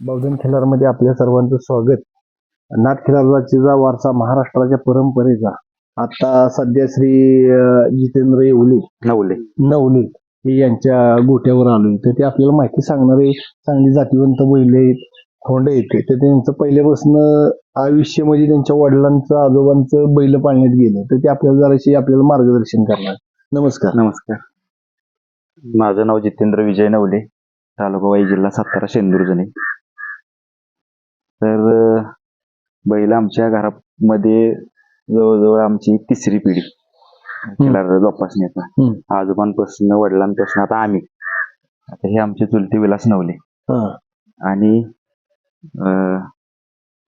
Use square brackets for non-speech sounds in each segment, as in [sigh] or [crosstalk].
बौद्धन खिलारमध्ये आपल्या सर्वांचं स्वागत. नाथ खिलारचा वारसा महाराष्ट्राच्या परंपरेचा. आता सध्या श्री जितेंद्र येवले. नवले. नवले हे यांच्या गोट्यावर आलोय तर ते आपल्याला माहिती सांगणारे चांगली जातीवंत बैल आहेत खोंड येते तर त्यांचं पहिल्यापासून आयुष्य म्हणजे त्यांच्या वडिलांचं आजोबांचं बैल पाळण्यात गेलं. तर ते आपल्याला जराशी आपल्याला मार्गदर्शन करणार. नमस्कार. नमस्कार. माझं नाव जितेंद्र विजय नवले. तालुका वाई जिल्हा सातारा शेंदूरजणे तर बैल आमच्या घरामध्ये जवळजवळ आमची तिसरी पिढी. खिलार जोपासण्याचा. आजोबांपासून वडिलांपासून आता आम्ही. आता हे आमचे चुलते विलास नवले. आणि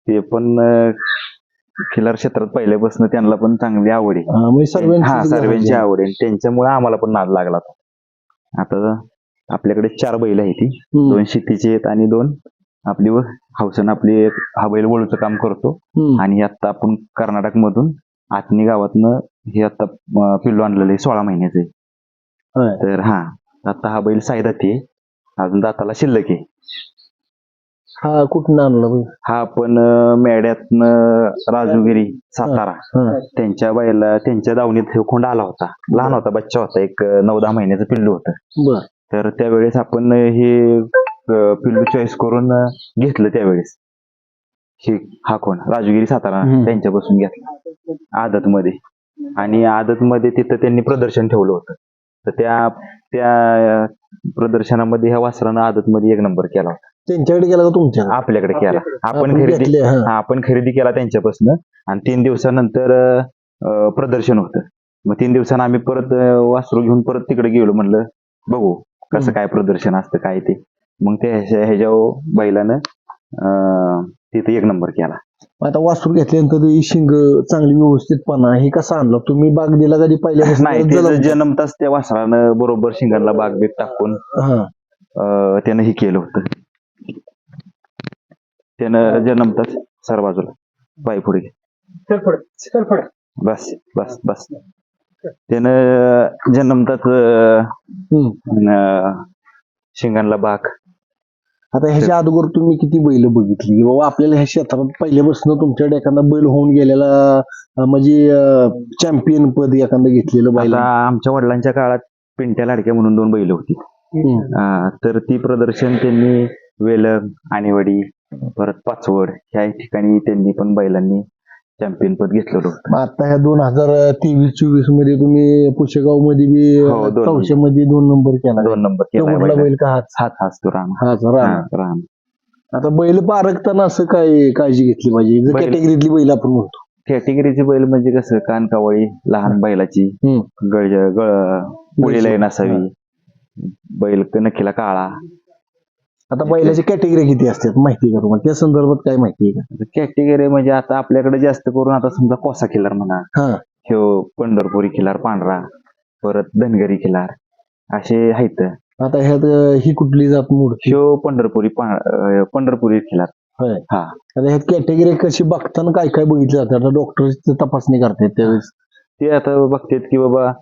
ते पण खिलार क्षेत्रात पहिल्यापासून त्यांना पण चांगली आवड आहे. हा, म्हणजे सर्वांची आवड आहे. त्यांच्यामुळे आम्हाला पण नाद लागला. आता आपल्याकडे चार बैल आहेत दोन शेतीचे आहेत आणि दोन आपली व- हौसन आपली एक हा बैल वळूचं काम करतो. हम्म. आणि आता आपण कर्नाटक मधून आतनी गावातनं हे आता अं, पिल्लू आणलेलं आहे सोळा महिन्याचं. होय. तर हा आता हा बैल साईदाती आहे. अजून दाताला शिल्लक आहे. हा कुठून आणला बैल? हा आपण अं, मेड्यातनं राजूगिरी सातारा. हा त्यांच्या बैला त्यांच्या दावणीत हे खोंड आला होता. लहान होता बच्चा होता. एक नऊ दहा महिन्याचं पिल्लू होतं. बर. तर त्यावेळेस आपण हे पिल्लू चॉईस करून घेतलं त्यावेळेस. हे हा कोण? राजगिरी सातारा. त्यांच्यापासून घेतला. आदत मध्ये आणि आदत मध्ये तिथं त्यांनी प्रदर्शन ठेवलं होतं. तर त्या त्या प्रदर्शनामध्ये ह्या वासरानं आदत मध्ये एक नंबर केला होता. त्यांच्याकडे गेला का तुमच्या आपल्याकडे केला. आपण खरेदी आपण खरेदी केला त्यांच्यापासून. आणि तीन दिवसानंतर प्रदर्शन होतं. मग तीन दिवसानं आम्ही परत वासरू घेऊन परत तिकडे गेलो म्हणलं बघू कसं. काय प्रदर्शन असतं काय ते. मग ते ह्याच्या ह्याच्यावर बैलानं अं, तिथे एक नंबर केला. आता वासरू घेतल्यानंतर ही शिंग चांगली व्यवस्थितपणा हे कसं आणलं? तुम्ही बाग दिला कधी नाही जन्मताच त्या वासरानं बरोबर शिंगाला बाग बीग टाकून हा. अं, त्यानं हे केलं होतं. त्यानं जन्मताच सर बाजूला पाय पुढे घे. बस बस. बस त्यानं जन्मताच हम्म. शिंगांना बाग आता ह्याच्या अगोदर तुम्ही किती बैल बघितली? बाबा आपल्याला ह्या क्षेत्रात पहिल्यापासून तुमच्याकडे एखादा बैल होऊन गेलेला म्हणजे चॅम्पियन पद एखादं घेतलेलं बैल आमच्या वडिलांच्या काळात पिंट्या लाडक्या म्हणून दोन बैल होती. तर ती प्रदर्शन त्यांनी वेलग आणेवाडी परत पाचवड ह्या ठिकाणी त्यांनी पण बैलांनी चॅम्पियन पद घेतलेलं होतं. मग आता ह्या दोन हजार तेवीस चोवीसमध्ये तुम्ही पुशेगावमध्ये बी हो, दोन. चौशे मध्ये दोन नंबर केला. दोन नंबर तो केला कुठला बैल. का हाच? हाच हाच तो राम. हाच राम. राम. आता बैल पारखताना असं काय काळजी घेतली पाहिजे? बैल- कॅटेगरीतली बैल आपण म्हणतो. कॅटेगरीची बैल म्हणजे कसं कान कावळी लहान बैलाची हम्म. गळ गळ पुढे लाईन असावी बैल नखीला काळा. आता बैलाची कॅटेगरी किती असतात माहिती आहे का तुम्हाला? त्या संदर्भात काय माहिती आहे का? कॅटेगरी म्हणजे आता आपल्याकडे जास्त करून आता समजा कोसा किल्लार म्हणा हा. ह्यो पंढरपुरी किल्लार पांढरा परत धनगरी किल्लार असे आहेत. आता ह्यात अं, ही कुठली जात मूड ह्यो पंढरपुरी पा- अं, पंढरपुरी किल्लार होय. हा. आता ह्यात कॅटेगरी कशी बघताना काय काय बघितलं जातं? आता डॉक्टर तपासणी करतात त्यावेळेस. ते आता बघतात की बाबा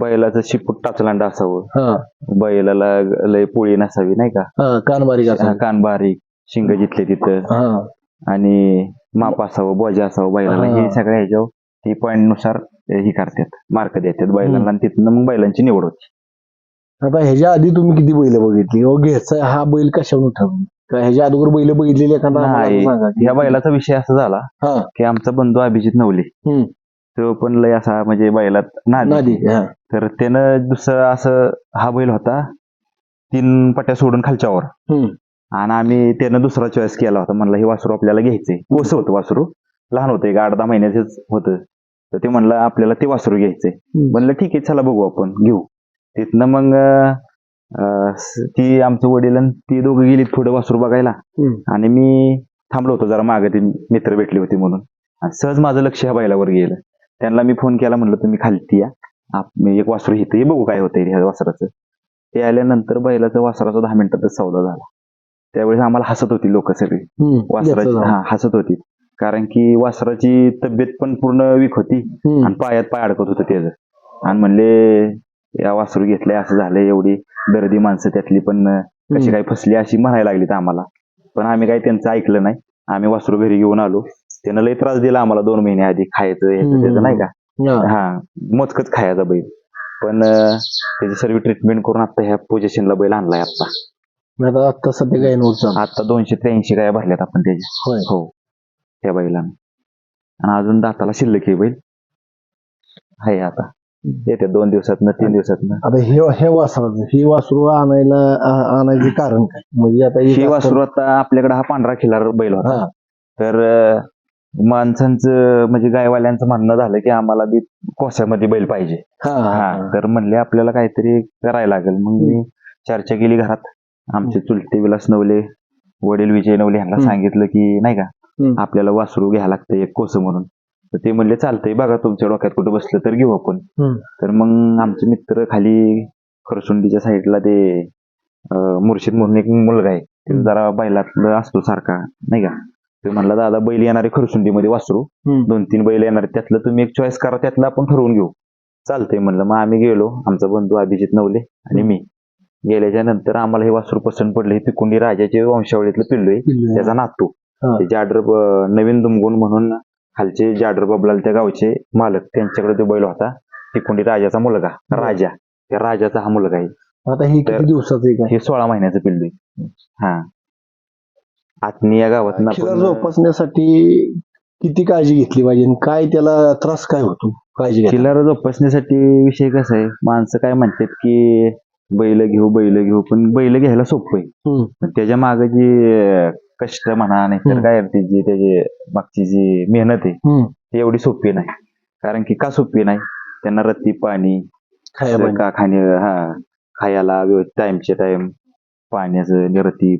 बैलाचं शिपूट टाचलांड असावं हा. बैलाला लय पोळी नसावी नाही का? हा कान बारीक असं कान बारीक. शिंग जिथले तिथं. हा. आणि माप असावं बोजा असावं बैलाला. हा. हे सगळ्या ह्याच्यावर ती पॉईंटनुसार हे करतात मार्क देतात बैलांना आणि तिथनं मग बैलांची निवड होती. आता ह्याच्या आधी तुम्ही किती बैल बघितली? किंवा घ्यायचा हा बैल कशावरून ठरवला का ह्याच्या अगोदर बैल बघितलेली एखादा? आम्हाला नाही. सांगा की- ह्या बैलाचा विषय असा झाला हा. की आमचा बंधू अभिजित नवले. हम्म. तो पण लय असा म्हणजे बैलात नादी. नादी हा. तर त्यानं दुसरं असं हा बैल होता तीन पट्ट्या सोडून खालच्यावर हम्म. आणि आम्ही त्यानं दुसरा चॉईस केला होता म्हणलं हे वासरू आपल्याला घ्यायचंय. कोस होतं वासरू? लहान होतं एक आठ दहा महिन्याचंच होतं. तर ते म्हणलं आपल्याला ते वासरू घ्यायचंय. हम्म. म्हणलं ठीक आहे चला बघू आपण घेऊ. तिथनं मग अं, स- ती आमचं वडील आणि ती दोघं गेली पुढे वासरू बघायला. हम्म. आणि मी थांबलो होतो जरा मागे ते मित्र भेटले होते म्हणून. आणि सहज माझं लक्ष ह्या बैलावर गेलं. त्यांना मी फोन केला म्हणलं तुम्ही खालती या. एक वासरू इथे बघू काय होतंय ह्या वासराचं. ते आल्यानंतर बैलाचा वासराचा दहा मिनिटातच सौदा झाला. त्यावेळेस आम्हाला हसत होती लोक सगळी. वासराची घेतलं हा हसत होती. कारण की वासराची तब्येत पण पूर्ण वीक होती. आणि पायात पाय अडकत होतं त्याचं. आणि म्हणले या वासरू घेतलंय असं झालंय एवढी दर्दी माणसं त्यातली पण कशी काय फसली अशी म्हणायला लागली आम्हाला. पण आम्ही काही त्यांचं ऐकलं नाही. आम्ही वासरू घरी घेऊन आलो. त्यानं लई त्रास दिला आम्हाला दोन महिने आधी खायचं ह्याचं त्याचं नाही का? हा. मोजकच खायचा बैल. पण त्याची सर्व ट्रीटमेंट करून आता ह्या पोझिशनला बैल आणलाय आता आता सध्या काही नव्हतं आता दोनशे त्र्याऐंशी गाय भरल्यात आपण त्याच्या. होय. हो. त्या बैलानं. आणि अजून दाताला शिल्लक आहे बैल. आहे आता. येते दोन दिवसात तीन दिवसात आता हे हे वासराचं हे वासरू आणायला आणायचे कारण काय? म्हणजे आता हे वासरू आता आपल्याकडे हा पांढरा खिलार बैल होता. तर माणसांचं म्हणजे गायवाल्यांचं म्हणणं झालं की आम्हाला बी कोस्यामध्ये बैल पाहिजे हा. तर म्हणले आपल्याला काहीतरी करायला लागेल मग मी चर्चा केली घरात आमचे चुलते विलास नवले वडील विजय नवले यांना. सांगितलं की नाही का. आपल्याला वासरू घ्यायला लागतं एक कोस म्हणून तर ते म्हणले चालतंय बघा तुमच्या डोक्यात कुठं बसलं तर घेऊ आपण. तर मग आमचे मित्र खाली खरसुंडीच्या साईडला ते मुर्शिद म्हणून एक मुलगा आहे. जरा बैलातलं असतो सारखा नाही का ते म्हणला दादा बैल येणारे खरसुंडीमध्ये वासरू. हम्म. दोन तीन बैल येणार. त्यातलं तुम्ही एक चॉईस करा त्यातलं आपण ठरवून घेऊ. चालतंय म्हणलं मग आम्ही गेलो. आमचा बंधू अभिजित नवले आणि मी. गेल्याच्यानंतर आम्हाला हे वासरू पसंत पडलं. हे पिकुंडी राजाचे वंशावळीतलं पिल्लू आहे. त्याचा नातू. हा. ते जाडर ब- नवीन दुमगुण म्हणून खालचे जाडर बबलाल त्या गावचे मालक. त्यांच्याकडे तो बैल होता. पिकुंडी राजाचा मुलगा. राजा. त्या राजाचा हा मुलगा आहे. आता हे किती तर- दिवसाचं आहे? हे सोळा महिन्याचं पिल्लू आहे. हा. आत्मी या गावात खिलार जोपासण्यासाठी किती काळजी घेतली पाहिजे आणि काय त्याला त्रास काय होतो? काळजी घ्या किल्लार जोपासण्यासाठी विषय कसा आहे? माणसं काय म्हणतात की बैल घेऊ बैल घेऊ पण बैल घ्यायला सोपं आहे. पण त्याच्यामागे जी अं, कष्ट म्हणा नाही तर हम्म. काय ती जी त्याची मागची जी मेहनत आहे ती एवढी सोपी नाही. कारण की का सोपी नाही? त्यांना रत्ती पाणी खाया पाहिजे. का खाणे हा खायला टाइमचे टाइम पाण्याचं निरती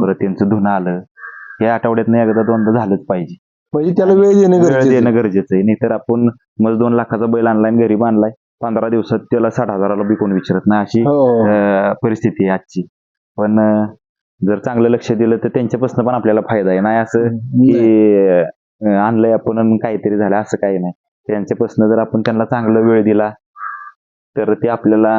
परत त्यांचं धुणं आलं. हे आठवड्यातनं एकदा दोनदा झालंच पाहिजे. म्हणजे त्याला वेळ देणं वेळ गरजेचं आहे. देणं गरजेचं आहे. नाहीतर आपण मग दोन लाखाचा बैल आणलाय आणि घरी बांधलाय. पंधरा दिवसात त्याला साठ हजाराला बी कोण विचारत नाही अशी हो. परिस्थिती आहे आजची. पण जर चांगलं लक्ष दिलं तर त्यांच्यापासून पण आपल्याला फायदा आहे. नाही असं की आणलंय आपण काहीतरी झालं असं काही नाही. त्यांच्यापासून जर आपण त्यांना चांगला वेळ दिला तर ते आपल्याला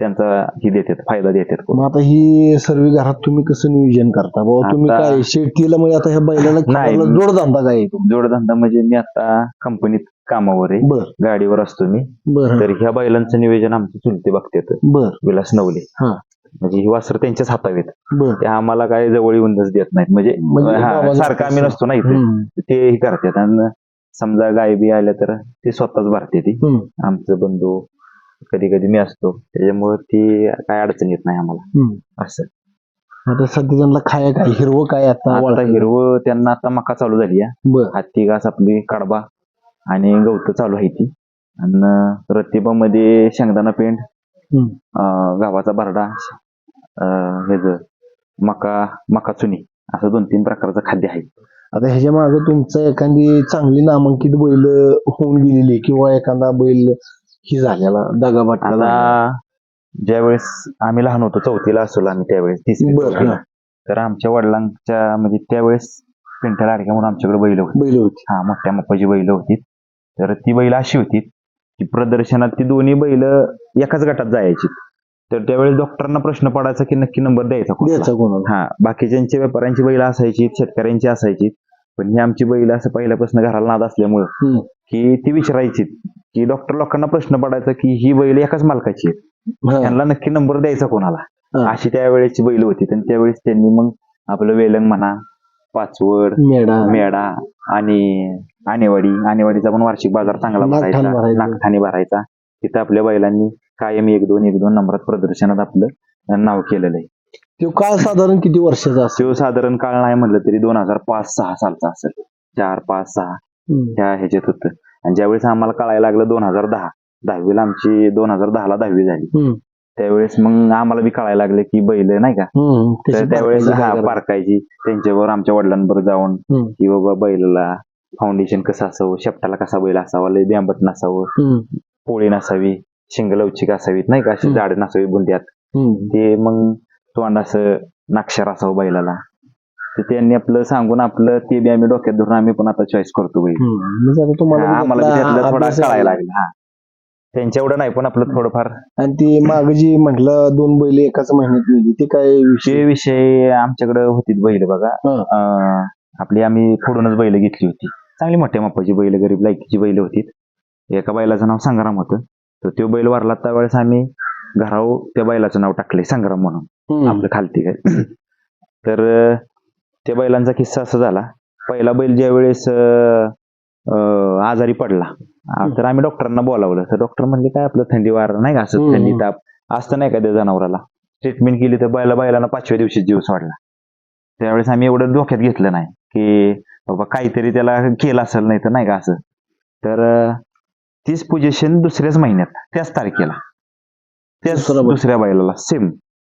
त्यांचा ही देतात फायदा देतात मग आता ही सर्व घरात तुम्ही कसं नियोजन करता? बाबा तुम्ही आता- काय शेतीला म्हणजे आता ह्या बैलाला नाही. जोडधंदा काय? जोडधंदा म्हणजे मी आता कंपनीत कामावर आहे. बर. गाडीवर असतो मी. बर. तर ह्या बैलांचं नियोजन आमचे चुलते बघतात. बर. विलास नवले. हा. म्हणजे ही वासर त्यांच्याच हातावेत. बर. ते आम्हाला काय जवळ येऊनच देत नाहीत. म्हणजे म्हणजे हा, सारखं आम्ही नसतो ना इथे. हम्म. ते हे करतात. आणि समजा गाय बी आल्या तर ते स्वतःच भरते ती. हम्म. आमचं बंधू कधी कधी मी असतो. त्याच्यामुळे ती काय अडचण येत नाही आम्हाला. हम्म. असं. आता सध्या त्यांना खाया काय हिरवं काय आता आता वळखलं? हिरवं त्यांना आता मका चालू झाली आहे. बर. हत्ती घास आपली कडबा आणि गवत चालू आहे ती. आणि रतिबामध्ये शेंगदाणा पेंड हम्म. अं, गव्हाचा भरडा अं, हेच मका मका चुनी असं दोन तीन प्रकारचं खाद्य आहे. आता ह्याच्या मागे तुमचं एखादी चांगली नामांकित बैल होऊन गेलेली किंवा एखादा बैल ही झालेला दगाबाटला झालेला. आता ज्यावेळेस आम्ही लहान होतो चौथीला असलो आम्ही त्यावेळेस तिसरी बरं, चौथीला. तर आमच्या वडिलांच्या म्हणजे त्यावेळेस पिंट्या लाडक्या म्हणून आमच्याकडे बैल होती. बैल होती. हा मोठ्या मप्पाची बैल होती. तर ती बैल अशी होती की प्रदर्शनात ती दोन्ही बैल एकाच गटात जायची. तर त्यावेळेस डॉक्टरांना प्रश्न पडायचा की नक्की नंबर द्यायचा कुठला? द्यायचा कोणाला? हा बाकीच्यांची व्यापाऱ्यांची बैल असायची शेतकऱ्यांची असायची. पण ही आमची बैल असं पहिल्यापासून घराला नाद असल्यामुळं. की ती विचारायची की डॉक्टर लोकांना प्रश्न पडायचा की ही बैल एकाच मालकाची आहे. त्यांना नक्की नंबर द्यायचा कोणाला. अशी त्यावेळेची बैल होती आणि त्यावेळेस त्यांनी मग आपलं वेलंग म्हणा पाचवड मेढा मेढा आणि आणेवाडी आणेवाडीचा पण वार्षिक बाजार चांगला भरायचा. नागठाणे भरायचा तिथं आपल्या बैलांनी कायम एक दोन एक दोन नंबरात प्रदर्शनात आपलं नाव केलेलं आहे तो काळ साधारण किती वर्षाचा असेल तो साधारण काळ नाही म्हणलं तरी दोन हजार पाच सहा सालचा असेल चार पाच सहा. त्या ह्याच्यात होतं आणि ज्यावेळेस आम्हाला कळायला लागलं दोन हजार दहा दहावीला आमची दोन हजार दहाला दहावी झाली. त्यावेळेस मग आम्हाला बी कळायला लागलं की बैल नाही का. तर त्यावेळेस हा? पारकायची त्यांच्यावर आमच्या वडिलांबरोबर जाऊन. की बाबा बैलाला फाउंडेशन कसं असावं शेपटाला कसा बैल असावा लय ब्यामट नसावं. पोळी नसावी शिंग लवचिक असावीत नाही का अशी. झाड नसावी बुंद्यात. ते मग तोंड असं नाक्षर असावं बैलाला. तर त्यांनी आपलं सांगून आपलं ते बी आम्ही डोक्यात धरून आम्ही पण आता चॉईस करतो बैल. म्हणजे आता तुम्हाला हा, आम्हाला बी त्यातला त्यातलं थोडा अभ्यास कळायला. लागला हा. त्यांच्या एवढं नाही पण आपलं थोडंफार. आणि ती माग जी म्हटलं दोन बैल एकाच महिन्यात मिळली ते काय विषय? ते विषय आमच्याकडे होती बैल बघा. हा. अं, आपली आम्ही फोडूनच बैल घेतली होती. चांगली मोठ्या मापाची बैल गरीब लायकीची बैल होती एका बैलाचं नाव संग्राम होतं. तर तो बैल वारला त्यावेळेस आम्ही घरावर त्या बैलाचं नाव टाकले संग्राम म्हणून. आपलं खालती काय. [clears throat] तर त्या बैलांचा किस्सा असा झाला. पहिला बैल ज्या वेळेस आजारी पडला तर आम्ही डॉक्टरांना बोलावलं. तर डॉक्टर म्हणले काय आपलं थंडी वार नाही का असं. थंडी ताप असतं नाही का त्या जनावराला? ट्रीटमेंट केली तर बैला बैलांना पाचव्या दिवशी जीव सोडला. त्यावेळेस आम्ही एवढं डोक्यात घेतलं नाही की बाबा काहीतरी त्याला केलं असेल नाही तर नाही का असं. तर तीच पोझिशन दुसऱ्याच महिन्यात त्याच तारखेला. दुसऱ्या बैलाला. सेम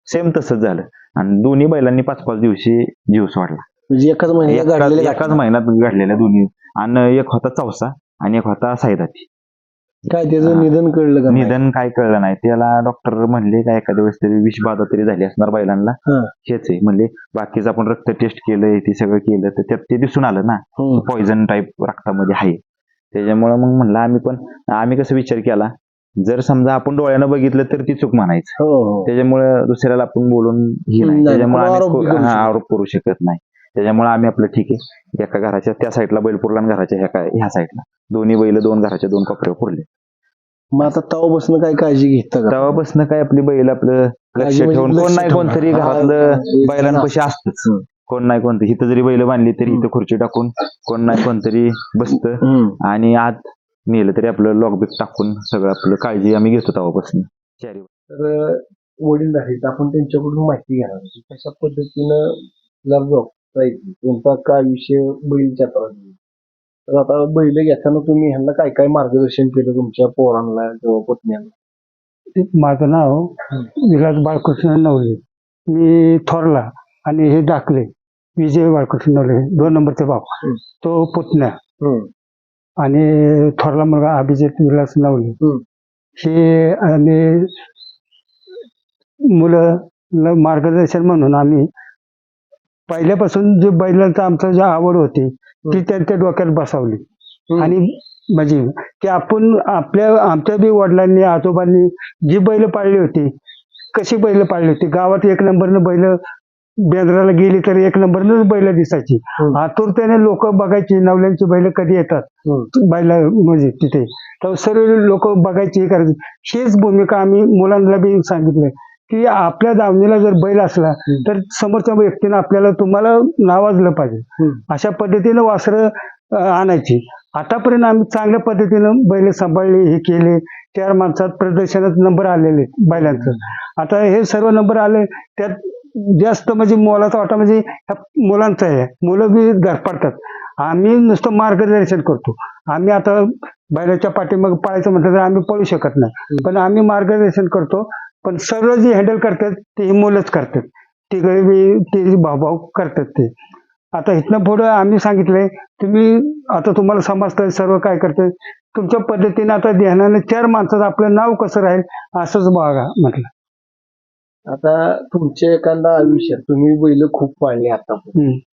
सेम तसंच झालं. आणि दोन्ही बैलांनी पाच पाच दिवशी जीव सोडला. म्हणजे एकाच महिन्यात एकाच महिन्यात घडलेल्या दोन्ही. आणि एक होता चौसा आणि एक होता सायदाती काय त्याचं. निधन कळलं का? निधन काय कळलं नाही. त्याला डॉक्टर म्हणले काय एखाद्या वेळेस तरी विष बाधा तरी झाली असणार बैलांना. हेच आहे. म्हणले बाकीचं आपण रक्त टेस्ट केलंय ते सगळं केलं. तर त्यात ते दिसून आलं ना. पॉइझन टाईप रक्तामध्ये आहे. त्याच्यामुळे मग म्हणलं आम्ही पण आम्ही कसं विचार केला? जर समजा आपण डोळ्यानं बघितलं तर ती चूक म्हणायचं हो हो. त्याच्यामुळे दुसऱ्याला आपण बोलून हे नाही, त्याच्यामुळे आम्ही आरोप करू शकत नाही. त्याच्यामुळे आम्ही आपलं ठीक आहे. एका घराच्या त्या साईडला बैल पुरला आणि घराच्या ह्या काय ह्या साईडला. दोन्ही बैल दोन घराच्या दोन कपड्यावर पुरले. मग आता तवापासून काय काळजी घेता का? तेव्हापासून काय आपली बैल आपलं लक्ष म्हणजे ठेवून कोण नाही. कोणतरी घरातलं बैलांपाशी असतच. कोण नाही कोणतं इथं जरी बैल बांधली तरी. इथं खुर्ची टाकून कोण नाही कोणतरी बसतं. आणि आत नेलं तरी आपलं लॉकबिक टाकून सगळं आपलं काळजी आम्ही घेतो तेव्हापासून. चारी तर वडील आहेत. आपण त्यांच्याकडून माहिती घेणार. कशा पद्धतीनं तिला जपता त्यांचा काय विषय बैल जत्रा झाली. तर आता बैल घेताना तुम्ही ह्यांना काय काय मार्गदर्शन केलं तुमच्या पोरांना किंवा पत्न्यांना माझं नाव विलास बाळकृष्ण नवले. मी थोरला आणि हे दाखले. विजय बाळकृष्ण नवले. दोन नंबरचे बाप हं. तो पुतण्या हम्म. आणि थोरला मुलगा अभिजित विलास नवले हं. हे आणि मुलं मार्गदर्शन म्हणून आम्ही पहिल्यापासून जे बैलांचं आमचं जी आवड होती ती त्यांच्या डोक्यात बसवली हम्म. आणि म्हणजे की आपण आपल्या आमच्या बी वडिलांनी आजोबांनी जी बैल पाळली होती कशी बैल पाळली होती गावात एक नंबरनं बैल बेंद्राला गेली तर एक नंबरनंच बैल दिसायची. हम्म. आतुरतेने लोक बघायची नवल्यांची बैल कधी येतात? हम्म. बैला म्हणजे तिथे. तर सर्व लोक बघायची हे करायची. हीच भूमिका आम्ही मुलांना बी सांगितलं की आपल्या दावणीला जर बैल असला तर समोरच्या व्यक्तीनं आपल्याला तुम्हाला नावाजलं पाहिजे. अशा पद्धतीनं वासरं आणायची. आतापर्यंत आम्ही चांगल्या पद्धतीनं बैल सांभाळले हे केले. चार माणसात प्रदर्शनात नंबर आलेले बैलांचं. आता हे सर्व नंबर आले त्यात जास्त म्हणजे मोलाचा वाटा म्हणजे ह्या मुलांचा आहे. मुलं बी धडपडतात आम्ही नुसतं मार्गदर्शन करतो. आम्ही आता बैलाच्या पाठीमाग पळायचं म्हटलं तर आम्ही पळू शकत नाही. पण आम्ही मार्गदर्शन करतो. पण सर्व जे हँडल करतात ते ही मुलंच करतात. बी ते भाऊ करतात ते. आता इथनं पुढं आम्ही सांगितलंय तुम्ही आता तुम्हाला समजतंय सर्व काय करते तुमच्या पद्धतीने आता ध्यानाने चार माणसाचं आपलं नाव कसं राहील असंच बघा म्हटलं. आता तुमच्या एखादा आयुष्यात तुम्ही बैल खूप पाळले आता.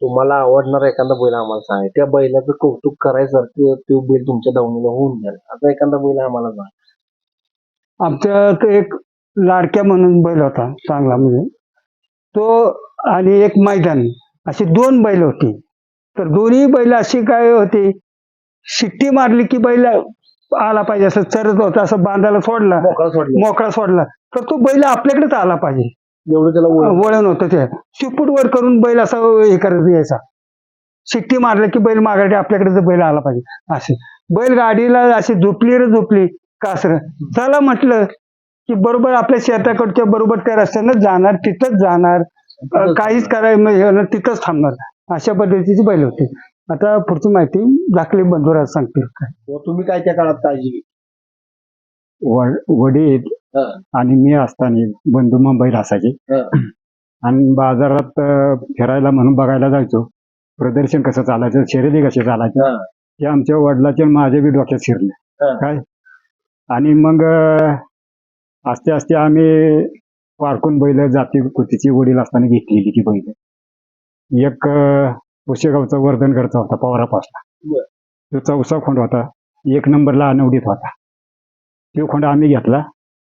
तुम्हाला आवडणारा एखादा बैल आम्हाला सांगा. त्या बैलाचं कौतुक करायसारखं तो बैल तुमच्या दावणीला होऊन गेला आता एखादा बैल आम्हाला सांगा. आमच्यात एक लाडक्या म्हणून बैल होता चांगला म्हणजे. तो आणि एक मैदान. अशी दोन बैल होती. तर दोन्ही बैल अशी काय होती? शिट्टी मारली की बैल आला पाहिजे असं चरत होता असं बांधायला सोडला. मोकळा सोडला. मोकळा सोडला. तर तो बैल आपल्याकडेच आला पाहिजे. एवढं त्याला वळण. वळण होतं ते. शिपूट वर करून बैल असा हे करत यायचा. शिट्टी मारलं की बैल मागायचे आपल्याकडे बैल आला पाहिजे. असे. बैल गाडीला अशी झोपली रे झोपली कासर. चला म्हटलं की बरोबर आपल्या शेताकडच्या बरोबर त्या रस्त्यानं जाणार तिथंच जाणार. अं, काहीच करायला तिथंच थांबणार. अशा पद्धतीची बैल होती. आता पुढची माहिती दाखली बंधुराज सांगतील काय व तुम्ही काय त्या काळात काळजी घेतली वडील हा. आणि मी असताना बंधू मुंबईला असायचे हा. आणि बाजारात अं, फिरायला म्हणून बघायला जायचो प्रदर्शन कसं चालायचं शर्यती कसे चालायचं हा. हे आमच्या वडिलाच्या आणि माझ्या बी डोक्यात शिरले हा. काय आणि मग अं, आस्ते आस्ते आम्ही पारखून बैल जाती कुतीची वडील असताना घेतलेली ती बैल एक अं, पुशेगावचा वर्धनगडचा होता पवारापासला. तो चौसा खोंड होता. एक नंबरला अनवडीत होता. तो खोंड आम्ही घेतला.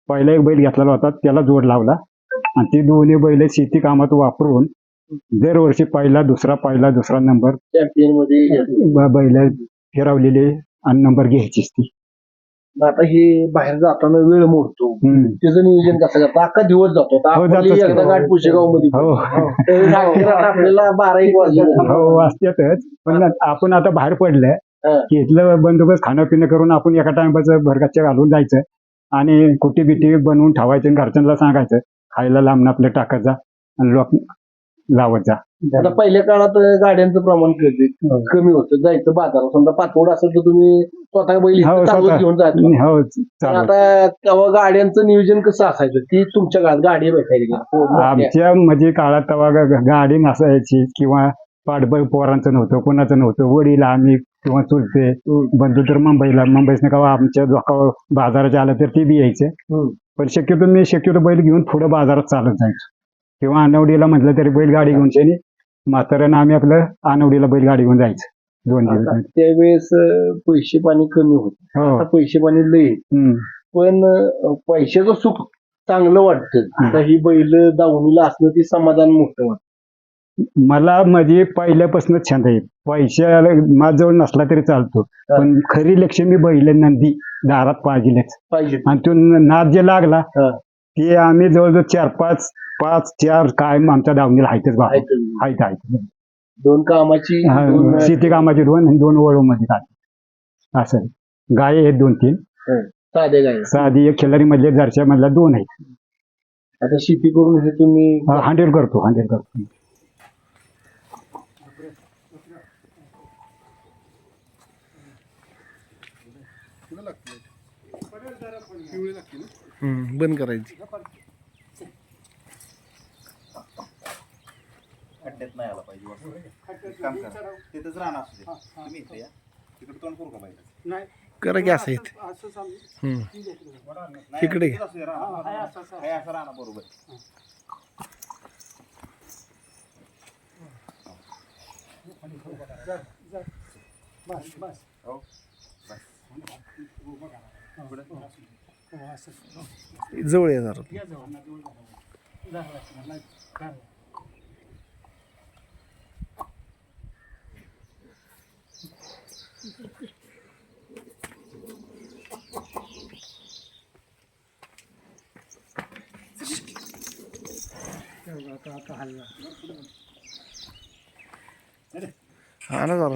पहिला एक बैल घेतलेला होता त्याला जोड लावला. आणि ती दोन्ही बैल शेती कामात वापरून दरवर्षी पहिला दुसरा पहिला दुसरा नंबर बैल फिरवलेले आणि नंबर घ्यायचीच ती. आता हे बाहेर जाताना वेळ मोडतो. हम्म. त्याचं नियोजन कसं करतं? अख्खा दिवस जातो. आता हो, आपली जातोच. एकदा गाठ पुशेगावमध्ये हो. आपल्याला बारा एक वाजले. हो पण आपण आता बाहेर पडलं हा. की इथलं बंदोबस्त खाणं पिणं करून आपण एका टायमाचं भरगच्च्या घालून जायचं. आणि कुटी बिटी बनवून ठेवायचं आणि घरच्यांना सांगायचं खायला लांब आपलं टाकत जा आणि लोक लावत जा. आता पहिल्या काळात गाड्यांचं प्रमाण कमी कमी होतं. जायचं बाजारात. समजा पाचवड असेल तर तुम्ही स्वतः बैल हो, चालवत स्वतः. घेऊन जायचं हो पण आता तेव्हा गाड्यांचं नियोजन कसं असायचं ती तुमच्या काळात गाडी भेटायची का? हो, मोठ्या. आमच्या म्हणजे काळात तेव्हा ग- ग- गाडी नसायची किंवा पाठबळ पोरांचं नव्हतं कोणाचं नव्हतं वडील आम्ही किंवा चुलते. बंधू तर मुंबईला मुंबईसनं का आमच्या जोका बाजाराच्या आलं तर ते बी यायचे हम्म. पण शक्यतो मी शक्यतो बैल घेऊन पुढे बाजारात चालत जायचो किंवा आनवडीला म्हटलं तरी बैलगाडी घेऊन शेनी म्हाताऱ्यानं आम्ही आपलं आनवडीला बैलगाडी घेऊन जायचं दोन आता दिवस त्यावेळेस अं, पैसे पाणी कमी होते. हो. आता पैसे पाणी लय आहे. हम्म. पण अं, पैशाचं सुख चांगलं वाटतं. आता ही बैल दावणीला असणं ती समाधान मोठं वाटतं. मला म्हणजे पहिल्यापासून छंद आहे. पैशाला माझ्याजवळ नसला तरी चालतो. पण खरी लक्ष्मी बैल नंदी दारात पाहिजेच पाहिजे. आणि तो न- नाद जे लागला हा. ते आम्ही जवळजवळ चार पाच पाच चार कायम आमच्या दावणीला आहेतच बा आहेत. आहेत आहेत दोन कामाची हा, दोन, शेती कामाचे दोन आणि दोन वळू मध्ये काय असं. आहे. गाय आहेत दोन तीन. साधे गाय साधी एक खिल्लारी मधले जरच्या मधल्या दोन आहेत. आता शेती करून हे तुम्ही हंड्रेड करतो हंड्रेड करतो. बंद करायची. खड्ड्यात नाही आला पाहिजे वासरू. एक काम करा. तिथंच राहणार असू दे. तुम्ही इथे या. तिकडे तोंड करू का बाहेर करा की असं येत इकडे. काय असं राहणार बरोबर. जवळ येणार اهلا وسهلا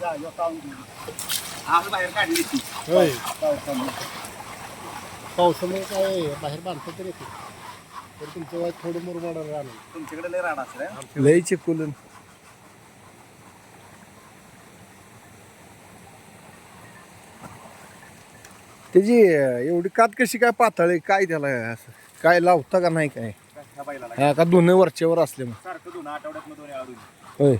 बांधा बाहेर काढली ती पावसामुळे काय बाहेर बांधता तरी येते तर तुमचं वाईट थोडं मुरमाड राहणार. तुमच्याकडे लय राहणार असेल चिकुलन. त्याची एवढी कात कशी काय पातळ आहे? काय त्याला असं काय लावता का नाही काय? ह्या बैलाला हा, का दोन्ही वरच्यावर असले मग सारखं दोन आठवड्यात दोन वेळा दोन होय.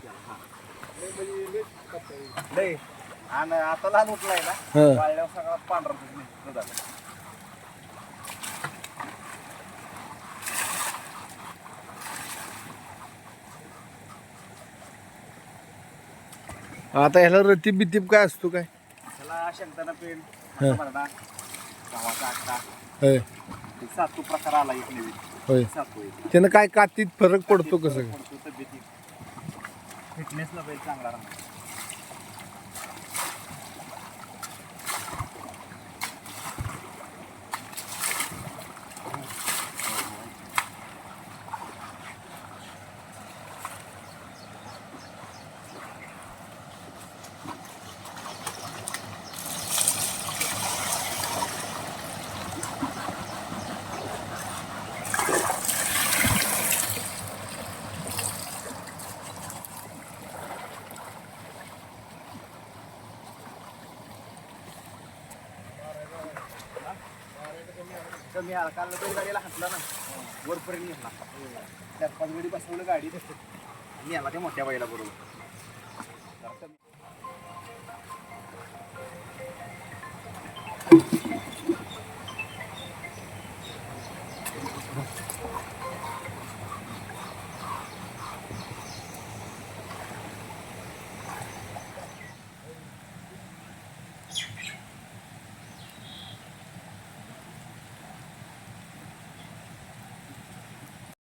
लय. आणि आता लहान उठलाय ना हा. सगळा पांढरा आता ह्याला रतीब बितीब काय असतो काय? त्याला शेंगदाणा पेंट हा. भरडा गव्हाचा आटा होय. ते सातू प्रकार आला एक नवीन. होय. सातू एक. त्यानं काय कातीत फरक पडतो कसं काय? पडतो तब्येतीत. फिटनेसला बैल चांगला राहणार. कमी आला. काल बैलगाडीला हातला ना वरपर्यंत नेला. चार पाच गडी बसवलं गाडी नेला त्या मोठ्या बैला बरोबर